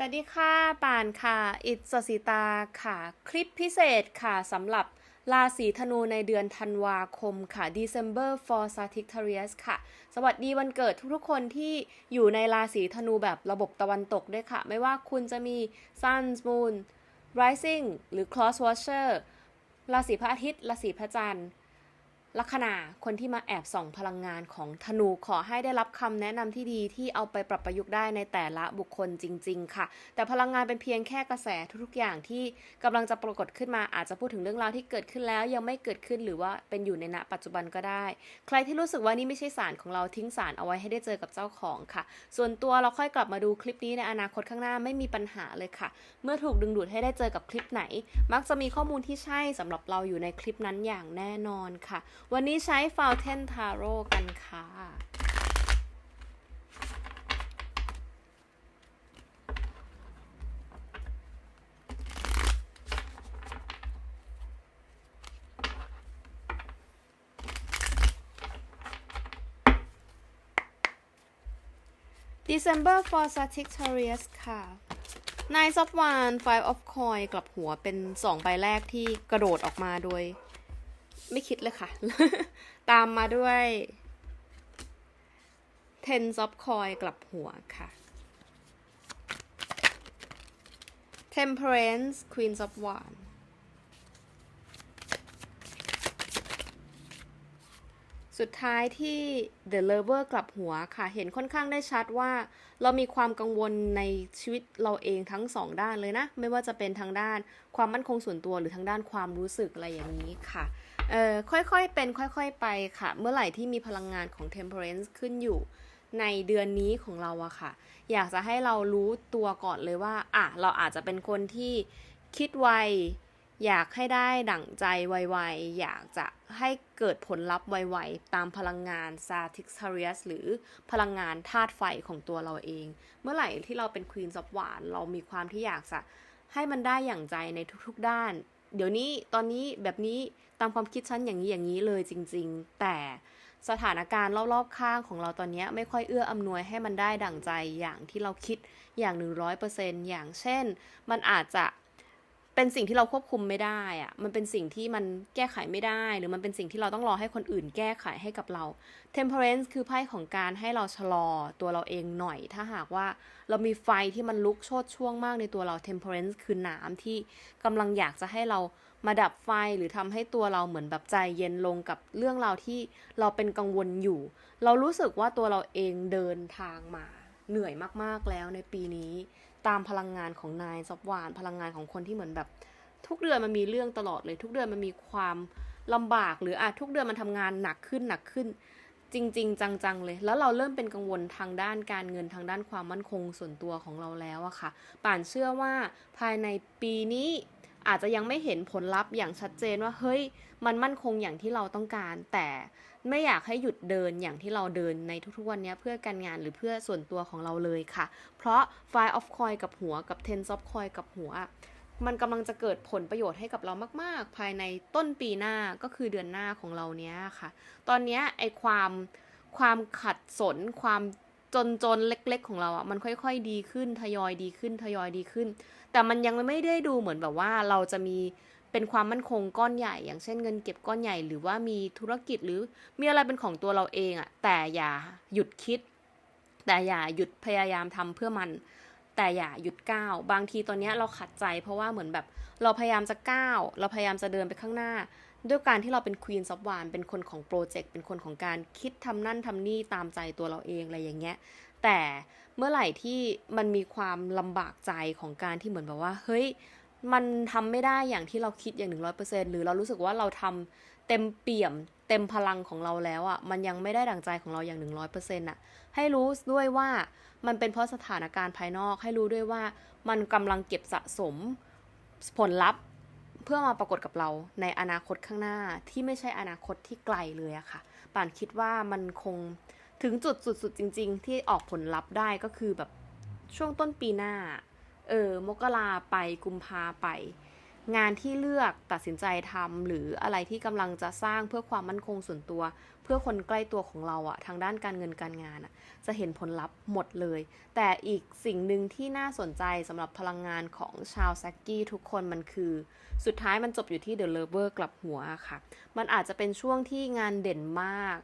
สวัสดีค่ะป่านค่ะ อิตสสิตาค่ะ คลิปพิเศษค่ะสำหรับราศีธนูในเดือนธันวาคมค่ะ December for Sagittarius ค่ะ สวัสดีวันเกิดทุกๆคนที่อยู่ในราศีธนูแบบระบบตะวันตกด้วยค่ะ ไม่ว่าคุณจะมี Sun Moon Rising หรือ Cross Watcher ราศีพระอาทิตย์ ราศีพระจันทร์ ลัคนาคนที่มาแอบส่องพลังงานของธนูขอให้ได้รับคำแนะนำที่ดีที่เอาไปปรับประยุกต์ได้ในแต่ละบุคคลจริง ๆ ค่ะ แต่พลังงานเป็นเพียงแค่กระแสทุกๆอย่างที่กำลังจะปรากฏขึ้นมาอาจจะพูดถึงเรื่องราวที่เกิดขึ้นแล้วยังไม่เกิดขึ้นหรือว่าเป็นอยู่ในณปัจจุบันก็ได้ ใครที่รู้สึกว่านี่ไม่ใช่สารของเราทิ้งสารเอาไว้ให้ได้เจอกับเจ้าของค่ะ ส่วนตัวเราค่อยกลับมาดูคลิปนี้ในอนาคตข้างหน้าไม่มีปัญหาเลยค่ะ เมื่อถูกดึงดูดให้ได้เจอกับคลิปไหน มักจะมีข้อมูลที่ใช่สำหรับเราอยู่ในคลิปนั้นอย่างแน่นอนค่ะวันนี้ใช้ฟาวเทนทา Tarot กันค่ะ December for Sagittarius ค่ะนายซับวาน Five of Coin กลับหัวเป็น 2 ใบแรกที่กระโดดออกมาโดย ไม่คิดเลยค่ะ ตามมาด้วย Ten of Coin กลับหัวค่ะ Temperance Queen of Wands สุดท้ายที่ The Lover กลับหัวค่ะ เห็นค่อนข้างได้ชัดว่าเรามีความกังวลในชีวิตเราเองทั้งสองด้านเลยนะ ไม่ว่าจะเป็นทางด้านความมั่นคงส่วนตัวหรือทางด้านความรู้สึกอะไรอย่างนี้ค่ะ เอ่อค่อยๆเป็นค่อยๆไปค่ะ เมื่อไหร่ที่มีพลังงานของ Temperance ขึ้นอยู่ในเดือนนี้ของเราอะค่ะ อยากจะให้เรารู้ตัวก่อนเลยว่าอะเราอาจจะเป็นคนที่คิดไว อยากให้ได้ดั่งใจไวๆ อยากจะให้เกิดผลลัพธ์ไวๆ ตามพลังงาน Sagittarius หรือพลังงานธาตุไฟของตัวเราเอง เมื่อไหร่ที่เราเป็น Queen of w a n d เรามีความที่อยากจะให้มันได้อย่างใจในทุกๆด้าน เดี๋ยวนี้ตอนนี้แบบนี้ ตามความคิดฉันอย่างนี้อย่างนี้เลยจริง ๆ แต่สถานการณ์รอบๆข้างของเราตอนนี้ไม่ค่อยเอื้ออำนวยให้มันได้ดั่งใจอย่างที่เราคิดอย่าง 100%อย่างเช่น มันอาจจะเป็นสิ่งที่เราควบคุมไม่ได้อะมันเป็นสิ่งที่มันแก้ไขไม่ได้ หรือมันเป็นสิ่งที่เราต้องรอให้คนอื่นแก้ไขให้กับเรา temperance คือไพ่ของการให้เราชะลอตัวเราเองหน่อย ถ้าหากว่าเรามีไฟที่มันลุกโชดช่วงมากในตัวเรา temperance คือน้ำที่กำลังอยากจะให้เรา มาดับไฟหรือทำให้ตัวเราเหมือนแบบใจเย็นลงกับเรื่องราวที่เราเป็นกังวลอยู่ เรารู้สึกว่าตัวเราเองเดินทางมา เหนื่อยมากๆแล้วในปีนี้ ตามพลังงานของนายซอบวาน พลังงานของคนที่เหมือนแบบ ทุกเดือนมันมีเรื่องตลอดเลย ทุกเดือนมันมีความลำบาก หรืออาจทุกเดือนมันทำงานหนักขึ้นหนักขึ้น จริง ๆ จังๆเลย แล้วเราเริ่มเป็นกังวลทางด้านการเงินทางด้านความมั่นคงส่วนตัวของเราแล้วอะค่ะป่านเชื่อว่าภายในปีนี้ อาจจะยังไม่เห็นผลลัพธ์อย่างชัดเจนว่าเฮ้ยมันมั่นคงอย่างที่เราต้องการ แต่ไม่อยากให้หยุดเดินอย่างที่เราเดินในทุกๆวันนี้เพื่อการงานหรือเพื่อส่วนตัวของเราเลยค่ะ เพราะ Five of Coin กับหัวกับ Ten of Coin กับหัว มันกำลังจะเกิดผลประโยชน์ให้กับเรามาก ๆ ภายในต้นปีหน้าก็คือเดือนหน้าของเราเนี้ยค่ะ ตอนนี้ไอความความขัดสนความ จนจนๆเล็ก ๆ ของเราอะมันค่อย ๆ ดีขึ้นทยอยดีขึ้นทยอยดีขึ้น แต่มันยังไม่ได้ดูเหมือนแบบว่าเราจะมีเป็นความมั่นคงก้อนใหญ่ อย่างเช่นเงินเก็บก้อนใหญ่ หรือว่ามีธุรกิจหรือมีอะไรเป็นของตัวเราเองอะแต่อย่าหยุดคิด แต่อย่าหยุดพยายามทำเพื่อมันแต่อย่าหยุดก้าว บางทีตอนนี้เราขัดใจ เพราะว่าเหมือนแบบเราพยายามจะก้าว เราพยายามจะเดินไปข้างหน้า ด้วยการที่เราเป็นควีนซับวานเป็นคนของโปรเจกต์เป็นคนของการคิดทำนั่นทำนี่ตามใจตัวเราเองอะไรอย่างเงี้ย แต่เมื่อไหร่ที่มันมีความลำบากใจของการที่เหมือนแบบว่า เฮ้ย มันทำไม่ได้อย่างที่เราคิดอย่างหนึ่งร้อยเปอร์เซ็นหรือเรารู้สึกว่าเราทำเต็มเปี่ยมเต็มพลังของเราแล้วอะ่ะ มันยังไม่ได้ดั่งใจของเราอย่างหนึ่งร้อยเปอร์เซ็นต์อะ ให้รู้ด้วยว่ามันเป็นเพราะสถานการณ์ภายนอก ให้รู้ด้วยว่ามันกำลังเก็บสะสมผลลัพธ์ พื่อมาปรากฏกับเราในอนาคตข้างหน้าที่ไม่ใช่อนาคตที่ไกลเลยอะค่ะป่านคิดว่ามันคงถึงจุดสุดๆจริง ๆ ที่ออกผลลัพธ์ได้ก็คือแบบช่วงต้นปีหน้า เออ มกราไปกุมภาไป งานที่เลือกตัดสินใจทำหรืออะไรที่กำลังจะสร้างเพื่อความมั่นคงส่วนตัว เพื่อคนใกล้ตัวของเราอะทางด้านการเงินการงานอะจะเห็นผลลัพธ์หมดเลย แต่อีกสิ่งหนึ่งที่น่าสนใจสำหรับพลังงานของชาวแซกกี้ทุกคนมันคือ สุดท้ายมันจบอยู่ที่เดอะเลเวอร์กลับหัวค่ะ มันอาจจะเป็นช่วงที่งานเด่นมาก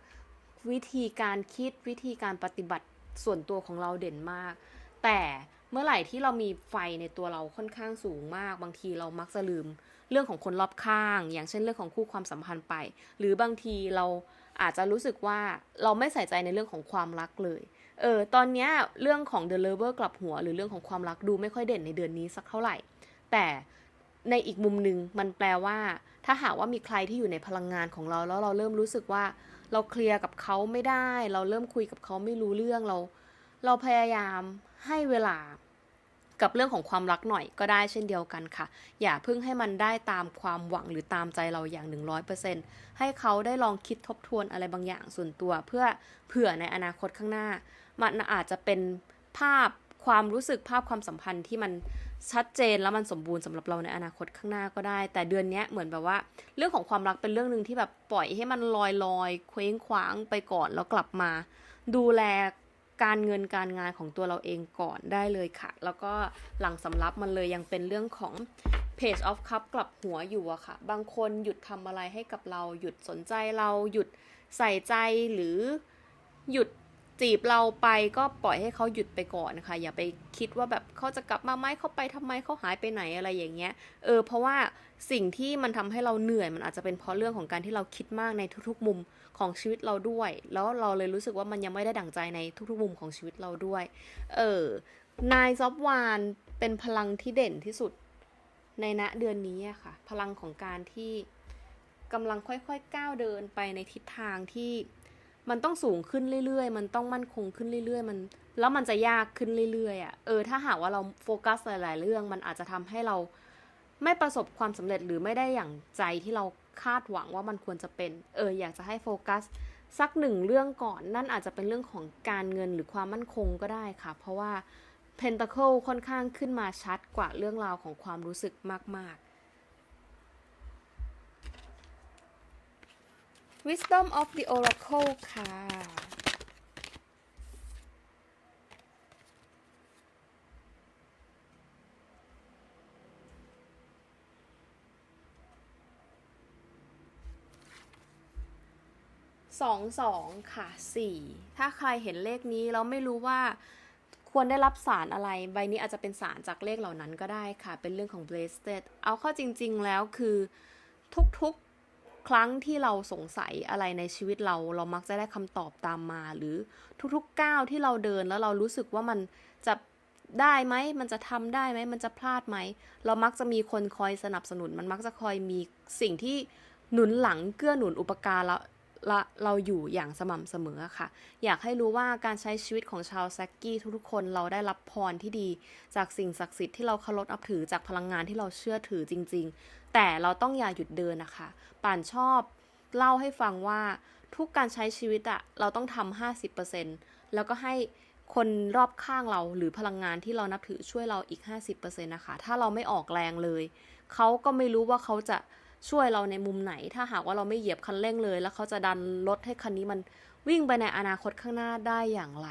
วิธีการคิดวิธีการปฏิบัติส่วนตัวของเราเด่นมาก แต่ เมื่อไหร่ที่เรามีไฟในตัวเราค่อนข้างสูงมาก บางทีเรามักจะลืมเรื่องของคนรอบข้าง อย่างเช่นเรื่องของคู่ความสัมพันธ์ไป หรือบางทีเราอาจจะรู้สึกว่าเราไม่ใส่ใจในเรื่องของความรักเลย เออ ตอนนี้เรื่องของ The Lover กลับหัว หรือเรื่องของความรักดูไม่ค่อยเด่นในเดือนนี้สักเท่าไหร่ แต่ในอีกมุมหนึ่งมันแปลว่า ถ้าหากว่ามีใครที่อยู่ในพลังงานของเราแล้วเราเริ่มรู้สึกว่า เราเคลียร์กับเขาไม่ได้ เราเริ่มคุยกับเขาไม่รู้เรื่องเรา เราพยายามให้เวลา กับเรื่องของความรักหน่อยก็ได้เช่นเดียวกันค่ะ อย่าเพิ่งให้มันได้ตามความหวังหรือตามใจเราอย่าง 100%ให้เขาได้ลองคิดทบทวนอะไรบางอย่างส่วนตัว เพื่อเผื่อในอนาคตข้างหน้า มันอาจจะเป็นภาพความรู้สึกภาพความสัมพันธ์ที่มันชัดเจนแล้วมันสมบูรณ์สำหรับเราในอนาคตข้างหน้าก็ได้ แต่เดือนนี้เหมือนแบบว่า เรื่องของความรักเป็นเรื่องหนึ่งที่แบบปล่อยให้มันลอยลอยเคว้งคว้างไปก่อนแล้วกลับมา ดูแล การเงินการงานของตัวเราเองก่อนได้เลยค่ะ แล้วก็หลังสำรับมันเลยยังเป็นเรื่องของ Page of Cup กลับหัวอยู่อะค่ะ บางคนหยุดทำอะไรให้กับเรา หยุดสนใจเรา หยุดใส่ใจหรือหยุด จีบเราไปก็ปล่อยให้เขาหยุดไปก่อนนะคะ อย่าไปคิดว่าแบบเขาจะกลับมาไหมเขาไปทำไมเขาหายไปไหนอะไรอย่างเงี้ยเออเพราะว่าสิ่งที่มันทำให้เราเหนื่อยมันอาจจะเป็นเพราะเรื่องของการที่เราคิดมากในทุกๆ มุมของชีวิตเราด้วย แล้วเราเลยรู้สึกว่ามันยังไม่ได้ดั่งใจในทุกๆ มุมของชีวิตเราด้วย เออนายซอฟวานเป็นพลังที่เด่นที่สุดในณเดือนนี้ค่ะ พลังของการที่กำลังค่อยๆก้าวเดินไปในทิศทางที่ มันต้องสูงขึ้นเรื่อยๆ มันต้องมั่นคงขึ้นเรื่อยๆ มัน แล้วมันจะยากขึ้นเรื่อยๆอะเออ ถ้าหากว่าเราโฟกัสหลาย ๆ เรื่อง มันอาจจะทำให้เราไม่ประสบความสำเร็จหรือไม่ได้อย่างใจที่เราคาดหวังว่ามันควรจะเป็น เออ อยากจะให้โฟกัสสักหนึ่งเรื่องก่อน นั่นอาจจะเป็นเรื่องของการเงินหรือความมั่นคงก็ได้ค่ะ เพราะว่า Pentacle ค่อนข้างขึ้นมาชัดกว่าเรื่องราวของความรู้สึกมาก ๆ Wisdom of the Oracle ค่ะ สองสองค่ะสี่ถ้าใครเห็นเลขนี้แล้วไม่รู้ว่าควรได้รับสารอะไร ใบนี้อาจจะเป็นสารจากเลขเหล่านั้นก็ได้ค่ะ เป็นเรื่องของ blessed เอาเข้าจริง ๆ แล้วคือทุกๆ ครั้งที่เราสงสัยอะไรในชีวิตเราเรามักจะได้คำตอบตามมา หรือทุกๆก้าวที่เราเดินแล้วเรารู้สึกว่ามันจะได้ไหมมันจะทำได้ไหมมันจะพลาดไหม เรามักจะมีคนคอยสนับสนุน มันมักจะคอยมีสิ่งที่หนุนหลังเกื้อหนุนอุปการะ ละเราอยู่อย่างสม่ำเสมอค่ะ อยากให้รู้ว่าการใช้ชีวิตของชาวแซกกี้ทุกๆคนเราได้รับพรที่ดี จากสิ่งศักดิ์สิทธิ์ที่เราเคารพนับถือจากพลังงานที่เราเชื่อถือจริง ๆ แต่เราต้องอย่าหยุดเดินนะคะ ป่านชอบเล่าให้ฟังว่าทุกการใช้ชีวิตอะเราต้องทำห้าสิบเปอร์เซ็นแล้วก็ให้คนรอบข้างเราหรือพลังงานที่เรานับถือช่วยเราอีก 50%นะคะ ถ้าเราไม่ออกแรงเลย เขาก็ไม่รู้ว่าเขาจะ ช่วยเราในมุมไหน ถ้าหากว่าเราไม่เหยียบคันเร่งเลย แล้วเขาจะดันรถให้คันนี้มันวิ่งไปในอนาคตข้างหน้าได้อย่างไร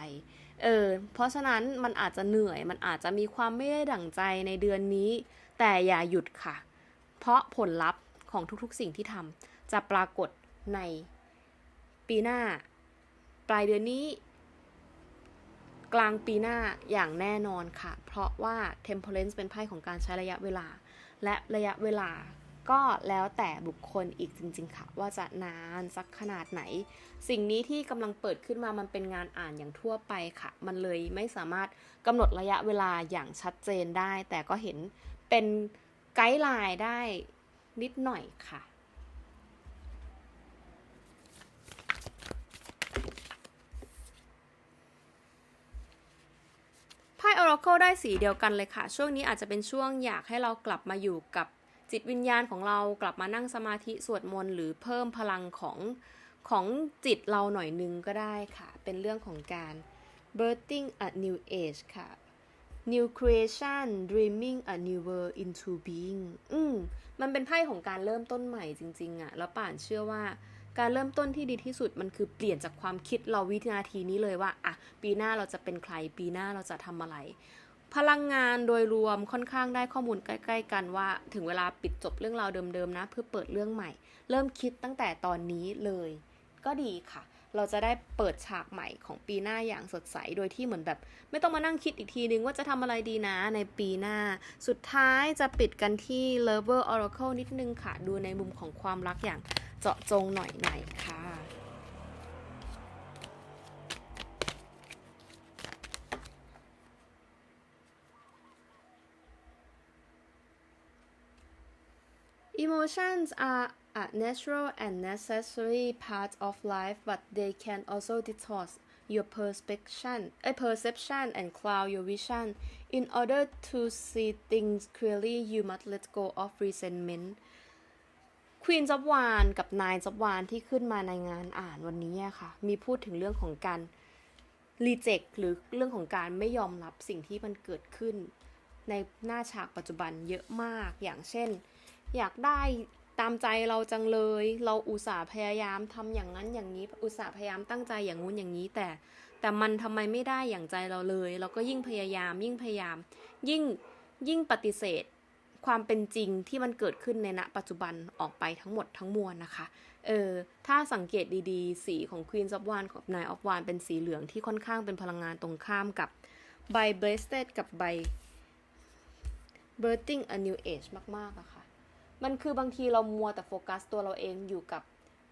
เออ เพราะฉะนั้นมันอาจจะเหนื่อย มันอาจจะมีความไม่ได้ดั่งใจในเดือนนี้ แต่อย่าหยุดค่ะ เพราะผลลัพธ์ของทุกๆสิ่งที่ทำจะปรากฏในปีหน้า ปลายเดือนนี้ กลางปีหน้าอย่างแน่นอนค่ะ เพราะว่า Temperance เป็นไพ่ของการใช้ระยะเวลา และระยะเวลา ก็แล้วแต่บุคคลอีกจริง ๆ ค่ะ ว่าจะนานสักขนาดไหน สิ่งนี้ที่กำลังเปิดขึ้นมามันเป็นงานอ่านอย่างทั่วไปค่ะ มันเลยไม่สามารถกำหนดระยะเวลาอย่างชัดเจนได้ แต่ก็เห็นเป็นไกด์ไลน์ได้นิดหน่อยค่ะไพ่ Oracle ได้สีเดียวกันเลยค่ะ ช่วงนี้อาจจะเป็นช่วงอยากให้เรากลับมาอยู่กับ จิตวิญญาณของเรากลับมานั่งสมาธิสวดมนต์หรือเพิ่มพลังของของจิตเราหน่อยนึงก็ได้ค่ะ เป็นเรื่องของการ birthing a new age ค่ะ new creation dreaming a new world into being อืมมันเป็นไพ่ของการเริ่มต้นใหม่จริงๆอะแล้วป่านเชื่อว่าการเริ่มต้นที่ดีที่สุดมันคือเปลี่ยนจากความคิดเราวินาทีนี้เลยว่า อะ ปีหน้าเราจะเป็นใคร ปีหน้าเราจะทำอะไร พลังงานโดยรวมค่อนข้างได้ข้อมูลใกล้ ๆ กันว่า ถึงเวลาปิดจบเรื่องราวเดิมๆนะ เพื่อเปิดเรื่องใหม่ เริ่มคิดตั้งแต่ตอนนี้เลย ก็ดีค่ะ เราจะได้เปิดฉากใหม่ของปีหน้าอย่างสดใสโดยที่เหมือนแบบ ไม่ต้องมานั่งคิดอีกทีนึงว่าจะทำอะไรดีนะในปีหน้า สุดท้ายจะปิดกันที่ Lover Oracle นิดนึงค่ะ ดูในมุมของความรักอย่างเจาะจงหน่อยหน่อยค่ะ Emotions are a natural and necessary part of life, but they can also distort your perception, a perception and cloud your vision. In order to see things clearly, you must let go of resentment. ควีนจับวานกับนายจับวานที่ขึ้นมาในงานอ่านวันนี้ค่ะ มีพูดถึงเรื่องของการรีเจ็คหรือเรื่องของการไม่ยอมรับสิ่งที่มันเกิดขึ้น ในหน้าฉากปัจจุบันเยอะมากอย่างเช่น อยากได้ตามใจเราจังเลย เราอุตส่าห์พยายามทำอย่างนั้นอย่างนี้ อุตส่าห์พยายามตั้งใจอย่างงู้นอย่างนี้ แต่แต่มันทำไมไม่ได้อย่างใจเราเลย เราก็ยิ่งพยายาม ยิ่งพยายาม ยิ่งยิ่งปฏิเสธ ความเป็นจริงที่มันเกิดขึ้นในณปัจจุบันออกไปทั้งหมดทั้งมวลนะคะ เออถ้าสังเกตดีๆ สีของ Queen of Wands กับ Nine of Wands เป็นสีเหลืองที่ค่อนข้างเป็นพลังงานตรงข้ามกับใบ Blessed กับใบ Birthing a New Age มากๆอะค่ะ มันคือบางทีเรามัวแต่โฟกัสตัวเราเองอยู่กับ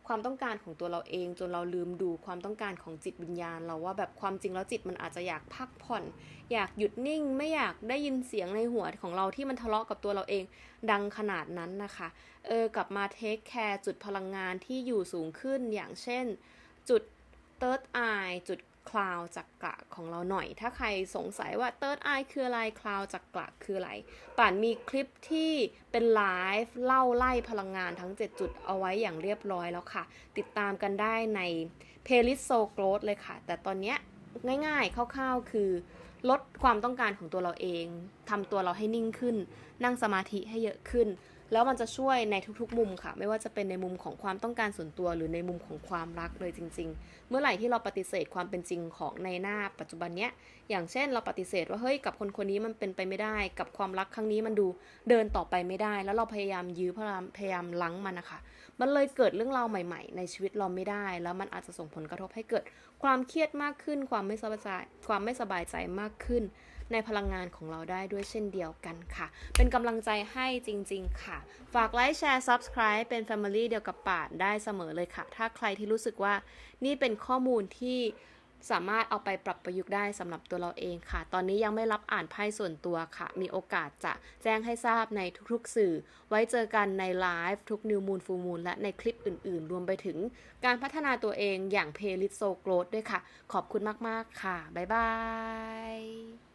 ความต้องการของตัวเราเอง จนเราลืมดูความต้องการของจิตวิญญาณ เราว่าแบบความจริงแล้วจิตมันอาจจะอยากพักผ่อน อยากหยุดนิ่ง ไม่อยากได้ยินเสียงในหัวของเราที่มันทะเลาะกับตัวเราเอง ดังขนาดนั้นนะคะเออกลับมาเทคแคร์จุดพลังงานที่อยู่สูงขึ้นอย่างเช่น จุด third eye จุด คลาวจักระของเราหน่อย ถ้าใครสงสัยว่า third eye คืออะไรคลาวจักระคืออะไร ป่านมีคลิปที่เป็นไลฟ์เล่าไล่พลังงานทั้ง 7 จุดเอาไว้อย่างเรียบร้อยแล้วค่ะ ติดตามกันได้ใน playlist so growth เลยค่ะ แต่ตอนนี้ง่ายๆคร่าวๆคือ ลดความต้องการของตัวเราเองทำตัวเราให้นิ่งขึ้น นั่งสมาธิให้เยอะขึ้น แล้วมันจะช่วยในทุกๆ มุมค่ะ ไม่ว่าจะเป็นในมุมของความต้องการส่วนตัว หรือในมุมของความรักเลยจริง ๆ เมื่อไหร่ที่เราปฏิเสธความเป็นจริงของในหน้าปัจจุบันเนี้ย อย่างเช่นเราปฏิเสธว่าเฮ้ยกับคนคนนี้มันเป็นไปไม่ได้ กับความรักครั้งนี้มันดูเดินต่อไปไม่ได้ แล้วเราพยายามยื้อพยายามพยายามลังมันนะคะ มันเลยเกิดเรื่องราวใหม่ ๆ ในชีวิตเราไม่ได้ แล้วมันอาจจะส่งผลกระทบให้เกิด ความเครียดมากขึ้น ความไม่สบายใจความไม่สบายใจมากขึ้น ในพลังงานของเราได้ด้วยเช่นเดียวกันค่ะ เป็นกำลังใจให้จริง ๆ ค่ะ ฝากไลค์แชร์ Subscribe เป็น Family เดียวกับป่านได้เสมอเลยค่ะ ถ้าใครที่รู้สึกว่านี่เป็นข้อมูลที่สามารถเอาไปปรับประยุกต์ได้สำหรับตัวเราเองค่ะ ตอนนี้ยังไม่รับอ่านไพ่ส่วนตัวค่ะ มีโอกาสจะแจ้งให้ทราบในทุกๆสื่อ ไว้เจอกันในไลฟ์ทุก New Moon Full Moon และในคลิปอื่นๆ รวมไปถึงการพัฒนาตัวเองอย่าง Playlist So Growth ด้วยค่ะ ขอบคุณมากๆค่ะ บ๊ายบาย